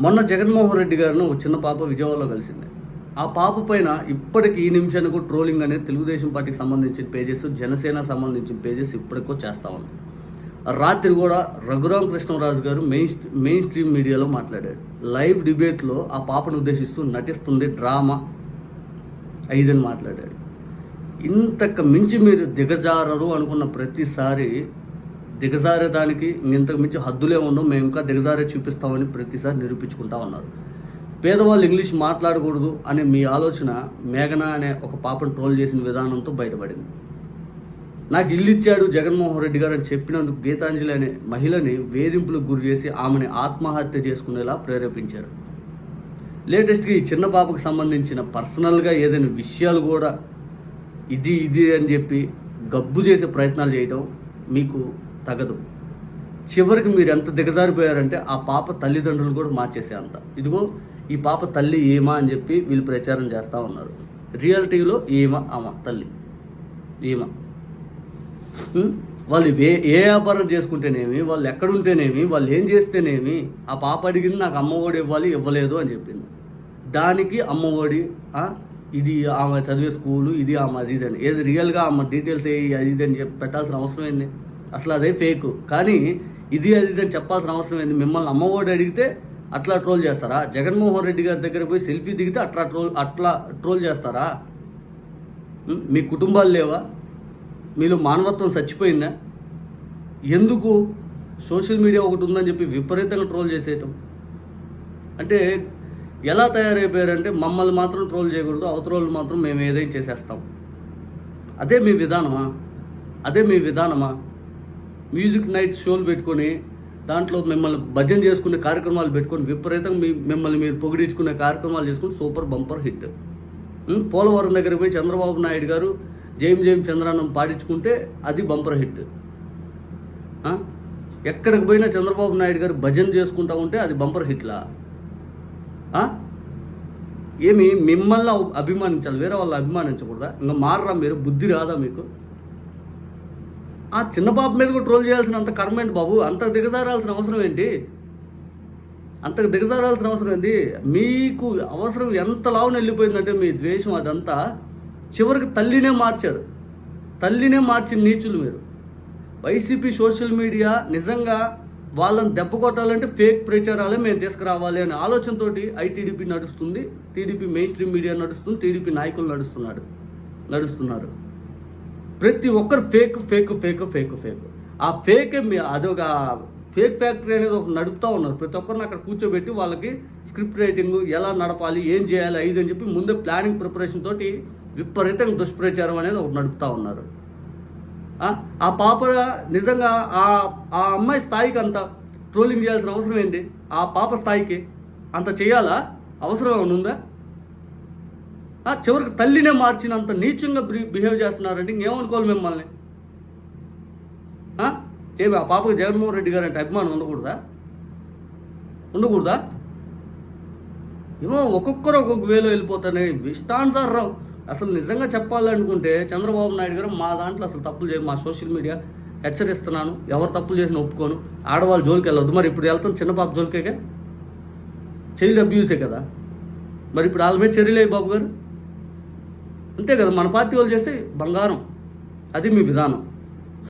మొన్న జగన్మోహన్ రెడ్డి గారిని ఒక చిన్న పాప విజయవాడలో కలిసింది. ఆ పాప పైన ఇప్పటికి ఈ నిమిషానికి ట్రోలింగ్ అనేది తెలుగుదేశం పార్టీకి సంబంధించిన పేజెస్ జనసేన సంబంధించిన పేజెస్ ఇప్పటికో చేస్తూ ఉంది. రాత్రి కూడా రఘురామ్ కృష్ణరాజు గారు మెయిన్ మెయిన్ స్ట్రీమ్ మీడియాలో మాట్లాడాడు లైవ్ డిబేట్లో ఆ పాపను ఉద్దేశిస్తూ నటిస్తుంది డ్రామా ఐదని మాట్లాడాడు ఇంతకు మించి మీరు దిగజారరు అనుకున్న ప్రతిసారి దిగజారేదానికి ఇంతకు మించి హద్దులే ఉండవు మేము ఇంకా దిగజారే చూపిస్తామని ప్రతిసారి నిరూపించుకుంటా ఉన్నారు. పేదవాళ్ళు ఇంగ్లీష్ మాట్లాడకూడదు అనే మీ ఆలోచన మేఘన అనే ఒక పాపను ట్రోల్ చేసిన విధానంతో బయటపడింది. నాకు ఇల్లు ఇచ్చాడు జగన్మోహన్ రెడ్డి గారు అని చెప్పినందుకు గీతాంజలి అనే మహిళని వేధింపులకు గురి చేసి ఆమెని ఆత్మహత్య చేసుకునేలా ప్రేరేపించారు. లేటెస్ట్గా ఈ చిన్న పాపకు సంబంధించిన పర్సనల్గా ఏదైనా విషయాలు కూడా ఇది ఇది అని చెప్పి గబ్బు చేసే ప్రయత్నాలు చేయడం మీకు తగదు. చివరికి మీరు ఎంత దిగజారిపోయారంటే ఆ పాప తల్లిదండ్రులు కూడా మార్చేసే అంత. ఇదిగో ఈ పాప తల్లి ఏమా అని చెప్పి వీళ్ళు ప్రచారం చేస్తూ ఉన్నారు. రియాలిటీలో ఏమా? ఆమ తల్లి. ఈమ వాళ్ళు ఏ ఏ వ్యాపారం చేసుకుంటేనేమి వాళ్ళు ఎక్కడుంటేనేమి వాళ్ళు ఏం చేస్తేనేమి ఆ పాప అడిగింది నాకు అమ్మఒడి ఇవ్వాలి ఇవ్వలేదు అని చెప్పింది. దానికి అమ్మఒడి ఒడి ఇది ఆమె చదివే స్కూలు ఇది ఆమె అది ఇది అని. ఏది రియల్గా ఆమె డీటెయిల్స్ ఏ అది ఇది అని చెప్పి పెట్టాల్సిన అవసరం ఏంది? అసలు అదే ఫేక్. కానీ ఇది అది ఇది అని చెప్పాల్సిన అవసరం ఏంది? మిమ్మల్ని అమ్మఒడి అడిగితే అట్లా ట్రోల్ చేస్తారా? జగన్మోహన్ రెడ్డి గారి దగ్గర పోయి సెల్ఫీ దిగితే అట్లా ట్రోల్ అట్లా ట్రోల్ చేస్తారా? మీ కుటుంబాలు లేవా? మీలో మానవత్వం చచ్చిపోయిందా? ఎందుకు సోషల్ మీడియా ఒకటి ఉందని చెప్పి విపరీతంగా ట్రోల్ చేసేయటం? అంటే ఎలా తయారైపోయారంటే మమ్మల్ని మాత్రం ట్రోల్ చేయకూడదు అవతల మాత్రం మేము ఏదైనా చేసేస్తాం. అదే మీ విధానమా? అదే మీ విధానమా? మ్యూజిక్ నైట్ షోలు పెట్టుకొని దాంట్లో మిమ్మల్ని భజన చేసుకునే కార్యక్రమాలు పెట్టుకొని విపరీతంగా మీ మిమ్మల్ని మీరు పొగిడించుకునే కార్యక్రమాలు చేసుకుని సూపర్ బంపర్ హిట్. పోలవరం దగ్గర పోయి చంద్రబాబు నాయుడు గారు జయం జయం చంద్రానం పాడించుకుంటే అది బంపర్ హిట్. ఎక్కడికి పోయినా చంద్రబాబు నాయుడు గారు భజన చేసుకుంటా ఉంటే అది బంపర్ హిట్లా? ఏమి మిమ్మల్ని అభిమానించాలి వేరే వాళ్ళు అభిమానించకూడదా? ఇంకా మారరా మీరు? బుద్ధి రాదా మీకు? ఆ చిన్న బాబు మీద కూడా ట్రోల్ చేయాల్సిన అంత కర్మ ఏంటి బాబు? అంత దిగజారాల్సిన అవసరం ఏంటి? అంత దిగజారాల్సిన అవసరం ఏంటి? మీకు అవసరం ఎంత లావున వెళ్ళిపోయిందంటే మీ ద్వేషం అదంతా చివరికి తల్లినే మార్చారు. తల్లినే మార్చిన నీచులు మీరు. వైసీపీ సోషల్ మీడియా నిజంగా వాళ్ళని దెబ్బ కొట్టాలంటే ఫేక్ ప్రచారాలే మేము తీసుకురావాలి అనే ఆలోచనతోటి ఐటీడీపీ నడుస్తుంది టీడీపీ మెయిన్ స్ట్రీమ్ మీడియా నడుస్తుంది టీడీపీ నాయకులు నడుస్తున్నాడు నడుస్తున్నారు. ప్రతి ఒక్కరు fake fake fake fake fake. ఆ ఫేక్ అదొక ఫేక్ ఫ్యాక్టరీ అనేది ఒక నడుపుతూ ఉన్నారు. ప్రతి ఒక్కరిని అక్కడ కూర్చోబెట్టి వాళ్ళకి స్క్రిప్ట్ రైటింగ్ ఎలా నడపాలి ఏం చేయాలి ఐదు అని చెప్పి ముందే ప్లానింగ్ ప్రిపరేషన్ తోటి విపరీతంగా దుష్ప్రచారం అనేది ఒకటి నడుపుతూ ఉన్నారు. ఆ పాప నిజంగా ఆ ఆ అమ్మాయి స్థాయికి అంత ట్రోలింగ్ చేయాల్సిన అవసరం ఏంటి? ఆ పాప స్థాయికి అంత చేయాలా? అవసరం ఉందా? చివరికి తల్లినే మార్చినంత నీచంగా బిహేవ్ చేస్తున్నారంటే ఇంకేమనుకోవాలి మిమ్మల్ని? ఏమి ఆ పాపకు జగన్మోహన్ రెడ్డి గారు అంటే అభిమానం ఉండకూడదా? ఉండకూడదా? ఏమో ఒక్కొక్కరు ఒక్కొక్క వేలో వెళ్ళిపోతానే. ఇష్టానుసారం అసలు నిజంగా చెప్పాలనుకుంటే చంద్రబాబు నాయుడు గారు మా దాంట్లో అసలు తప్పులు చేయ మా సోషల్ మీడియా హెచ్చరిస్తున్నాను. ఎవరు తప్పులు చేసిన ఒప్పుకోను. ఆడవాళ్ళు జోలికి వెళ్ళొద్దు. మరి ఇప్పుడు వెళ్తాం చిన్న పాప జోలికేగా? చైల్డ్ అబ్యూసే కదా? మరి ఇప్పుడు వాళ్ళ మీద చర్యలే బాబు గారు? అంతే కదా మన పార్టీ వాళ్ళు చేస్తే బంగారం. అది మీ విధానం.